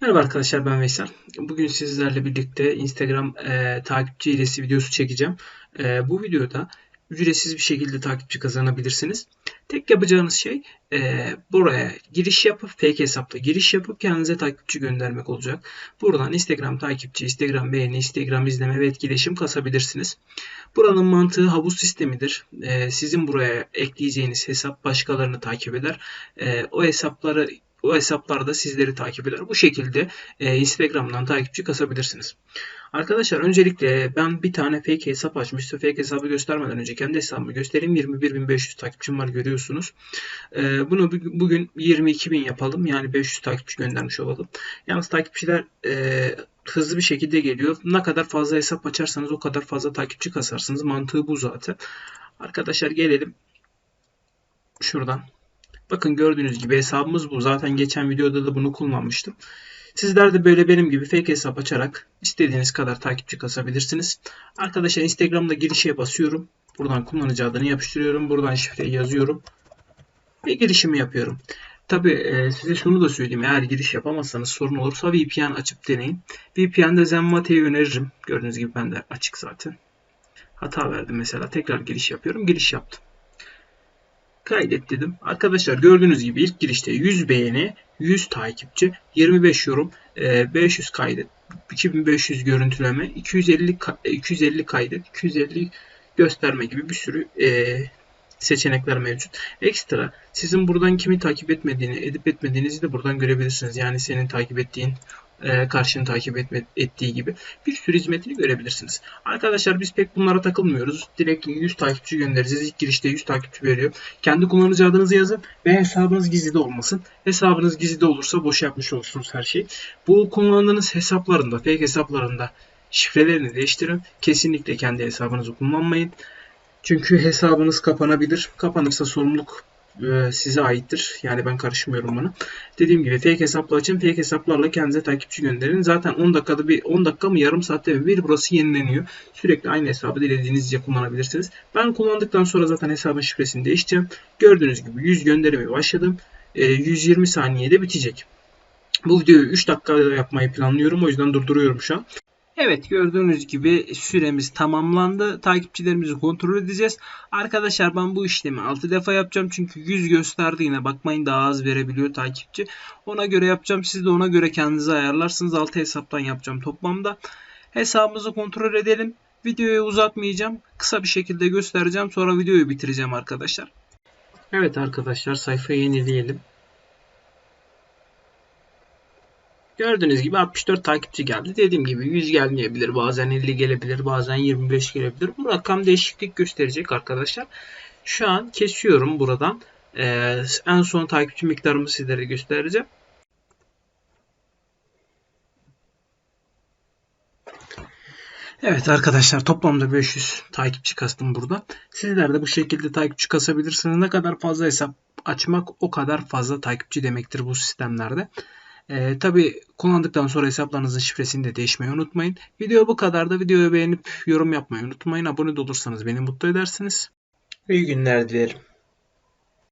Merhaba arkadaşlar ben Veysel. Bugün sizlerle birlikte Instagram e, takipçi hilesi videosu çekeceğim. E, bu videoda ücretsiz bir şekilde takipçi kazanabilirsiniz. Tek yapacağınız şey e, buraya giriş yapıp fake hesapla giriş yapıp kendinize takipçi göndermek olacak. Buradan Instagram takipçi, Instagram beğeni, Instagram izleme ve etkileşim kasabilirsiniz. Buranın mantığı havuz sistemidir. E, sizin buraya ekleyeceğiniz hesap başkalarını takip eder. E, o hesapları o hesaplarda sizleri takip eder. Bu şekilde e, Instagram'dan takipçi kasabilirsiniz. Arkadaşlar öncelikle ben bir tane fake hesap açmıştım. Fake hesabı göstermeden önce kendi hesabımı göstereyim. 21.500 takipçim var görüyorsunuz. E, bunu bugün 22.000 yapalım. Yani 500 takipçi göndermiş olalım. Yalnız takipçiler e, hızlı bir şekilde geliyor. Ne kadar fazla hesap açarsanız o kadar fazla takipçi kasarsınız. Mantığı bu zaten. Arkadaşlar gelelim şuradan. Bakın gördüğünüz gibi hesabımız bu. Zaten geçen videoda da bunu kullanmıştım. Sizler de böyle benim gibi fake hesap açarak istediğiniz kadar takipçi kasabilirsiniz. Arkadaşlar Instagram'da girişe basıyorum. Buradan kullanıcı adını yapıştırıyorum. Buradan şifreyi yazıyorum. Ve girişimi yapıyorum. Tabi e, size şunu da söyleyeyim. Eğer giriş yapamazsanız sorun olursa VPN açıp deneyin. VPN'de Zenmate'yi öneririm. Gördüğünüz gibi ben de açık zaten. Hata verdim mesela. Tekrar giriş yapıyorum. Giriş yaptım kaydet dedim. Arkadaşlar gördüğünüz gibi ilk girişte 100 beğeni, 100 takipçi, 25 yorum, 500 e, kaydet, 2500 görüntüleme, 250 250 kaydet, 250 gösterme gibi bir sürü e, seçenekler mevcut. Ekstra sizin buradan kimi takip etmediğini, edip etmediğinizi de buradan görebilirsiniz. Yani senin takip ettiğin e, karşını takip etme, ettiği gibi bir sürü hizmetini görebilirsiniz. Arkadaşlar biz pek bunlara takılmıyoruz. Direkt 100 takipçi göndereceğiz. İlk girişte 100 takipçi veriyor. Kendi kullanıcı adınızı yazın ve hesabınız gizli de olmasın. Hesabınız gizli de olursa boş yapmış olursunuz her şeyi. Bu kullandığınız hesaplarında, fake hesaplarında şifrelerini değiştirin. Kesinlikle kendi hesabınızı kullanmayın. Çünkü hesabınız kapanabilir. Kapanırsa sorumluluk e, size aittir. Yani ben karışmıyorum buna. Dediğim gibi fake hesapla açın. Fake hesaplarla kendinize takipçi gönderin. Zaten 10 dakikada bir 10 dakika mı yarım saatte mi bir burası yenileniyor. Sürekli aynı hesabı dilediğinizce kullanabilirsiniz. Ben kullandıktan sonra zaten hesabın şifresini değiştireceğim. Gördüğünüz gibi 100 gönderimi başladım. 120 e, saniyede bitecek. Bu videoyu 3 dakikada yapmayı planlıyorum. O yüzden durduruyorum şu an. Evet gördüğünüz gibi süremiz tamamlandı. Takipçilerimizi kontrol edeceğiz. Arkadaşlar ben bu işlemi 6 defa yapacağım. Çünkü 100 gösterdi yine. Bakmayın daha az verebiliyor takipçi. Ona göre yapacağım. Siz de ona göre kendinizi ayarlarsınız. 6 hesaptan yapacağım toplamda. Hesabımızı kontrol edelim. Videoyu uzatmayacağım. Kısa bir şekilde göstereceğim. Sonra videoyu bitireceğim arkadaşlar. Evet arkadaşlar sayfayı yenileyelim. Gördüğünüz gibi 64 takipçi geldi. Dediğim gibi 100 gelmeyebilir. Bazen 50 gelebilir. Bazen 25 gelebilir. Bu rakam değişiklik gösterecek arkadaşlar. Şu an kesiyorum buradan. Ee, en son takipçi miktarımı sizlere göstereceğim. Evet arkadaşlar toplamda 500 takipçi kastım burada. Sizler de bu şekilde takipçi kasabilirsiniz. Ne kadar fazla hesap açmak o kadar fazla takipçi demektir bu sistemlerde. Ee, Tabi kullandıktan sonra hesaplarınızın şifresini de değişmeyi unutmayın. Video bu kadar da videoyu beğenip yorum yapmayı unutmayın. Abone olursanız beni mutlu edersiniz. İyi günler dilerim.